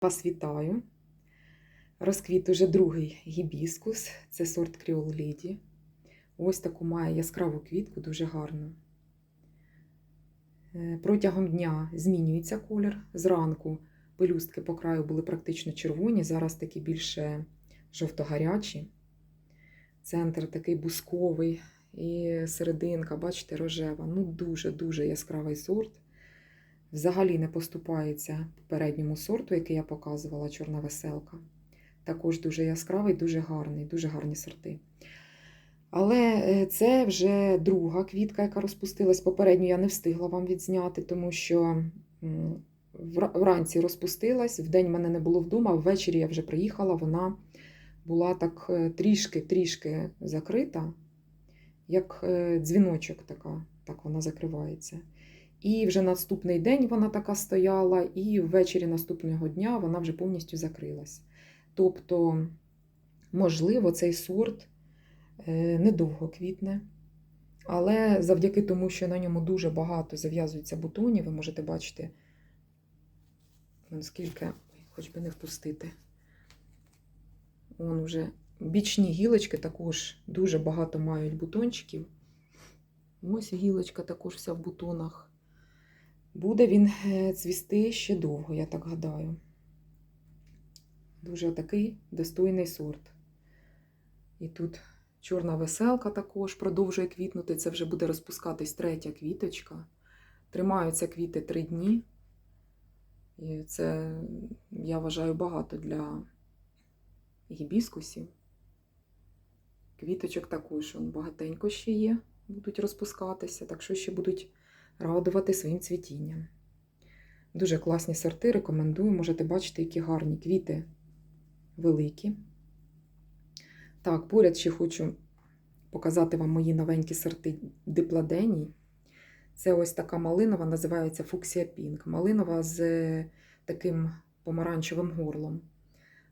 Вас вітаю. Розквіт уже другий гібіскус. Це сорт Кріол Леді. Ось таку має яскраву квітку, дуже гарну. Е, Протягом дня змінюється колір. Зранку пелюстки по краю були практично червоні, зараз такі більше жовто-гарячі. Центр такий бусковий і серединка, бачите, рожева. Ну, дуже-дуже яскравий сорт. Взагалі не поступається попередньому сорту, який я показувала, чорна веселка. Також дуже яскравий, дуже гарний, дуже гарні сорти. Але е, це вже друга квітка, яка розпустилась. Попередню я не встигла вам відзняти, тому що вранці розпустилась, вдень мене не було вдома, ввечері я вже приїхала, вона була так е, трішки-трішки закрита, як е, дзвіночок така, так вона закривається. І вже наступний день вона така стояла, і ввечері наступного дня вона вже повністю закрилась. Тобто, можливо, цей сорт е, недовго квітне, але завдяки тому, що на ньому дуже багато зав'язується бутонів, ви можете бачити, вон скільки, хоч би не впустити. Вон уже бічні гілочки також дуже багато мають бутончиків. Ось гілочка також вся в бутонах. Буде він е, цвісти ще довго, я так гадаю. Дуже такий достойний сорт. І тут чорна веселка також продовжує квітнути. Це вже буде розпускатись третя квіточка. Тримаються квіти три дні. І це, я вважаю, багато для гібіскусів. Квіточок також багатенько ще є, будуть розпускатися, так що ще будуть радувати своїм цвітінням. Дуже класні сорти, рекомендую. Можете бачити, які гарні квіти великі. Так, поряд ще хочу показати вам мої новенькі сорти дипладеній. Це ось така малинова, називається Фуксія Пінк. Малинова з е, таким помаранчевим горлом.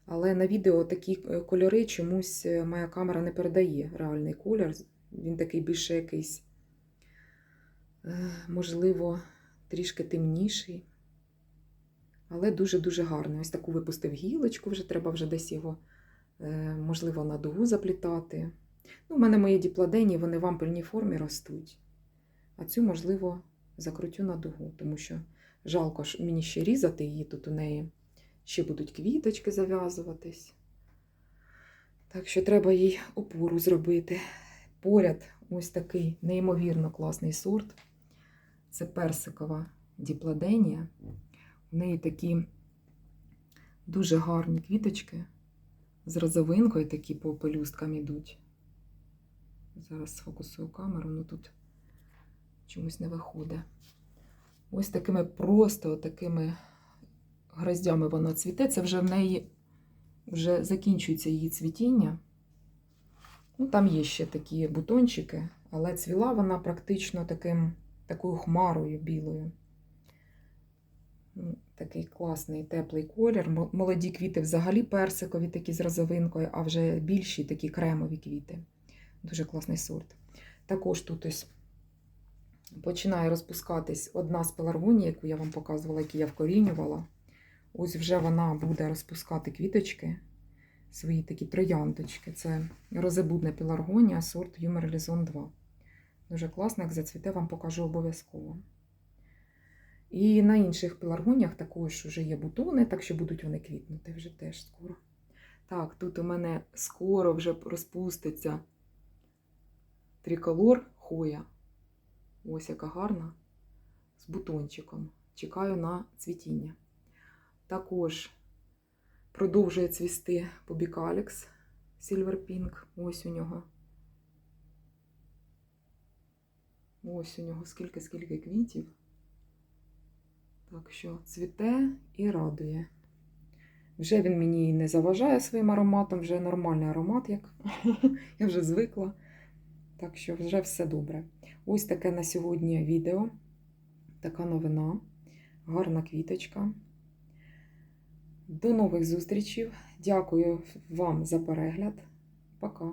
Але на відео такі е, кольори чомусь е, моя камера не передає реальний колір. Він такий більше якийсь можливо, трішки темніший, але дуже-дуже гарний. Ось таку випустив гілочку, вже треба вже десь його, е, можливо, на дугу заплітати. Ну, У мене мої діпладені, вони в ампельній формі ростуть. А цю, можливо, закрутю на дугу, тому що жалко ж мені ще різати її, тут у неї ще будуть квіточки зав'язуватись. Так що треба їй опору зробити. Поряд ось такий неймовірно класний сорт. Це персикова діпладенія. У неї такі дуже гарні квіточки з розовинкою, такі по пелюсткам ідуть. Зараз сфокусую камеру, ну тут чомусь не виходить. Ось такими просто такими гроздями вона цвіте. Це вже в неї вже закінчується її цвітіння. Ну, Там є ще такі бутончики, але цвіла вона практично таким, такою хмарою білою. Ну, Такий класний теплий колір. Молоді квіти взагалі персикові, такі з розовинкою, а вже більші такі кремові квіти. Дуже класний сорт. Також тут ось починає розпускатись одна з пеларгоній, яку я вам показувала, яку я вкорінювала. Ось вже вона буде розпускати квіточки свої такі трояндочки. Це розебудна пеларгонія, сорт Юмор Лізон 2. Дуже класно, як зацвіте, вам покажу обов'язково. І на інших пеларгоніях також вже є бутони, так що будуть вони квітнути вже теж скоро. Так, тут у мене скоро вже розпуститься триколор хоя. Ось яка гарна. З бутончиком. Чекаю на цвітіння. Також продовжує цвісти Побікалікс Silver Pink. Ось у нього. Ось у нього скільки-скільки квітів. Так що цвіте і радує. Вже він мені не заважає своїм ароматом, вже нормальний аромат, як я вже звикла. Так що вже все добре. Ось таке на сьогодні відео. Така новина. Гарна квіточка. До нових зустрічей. Дякую вам за перегляд. Пока.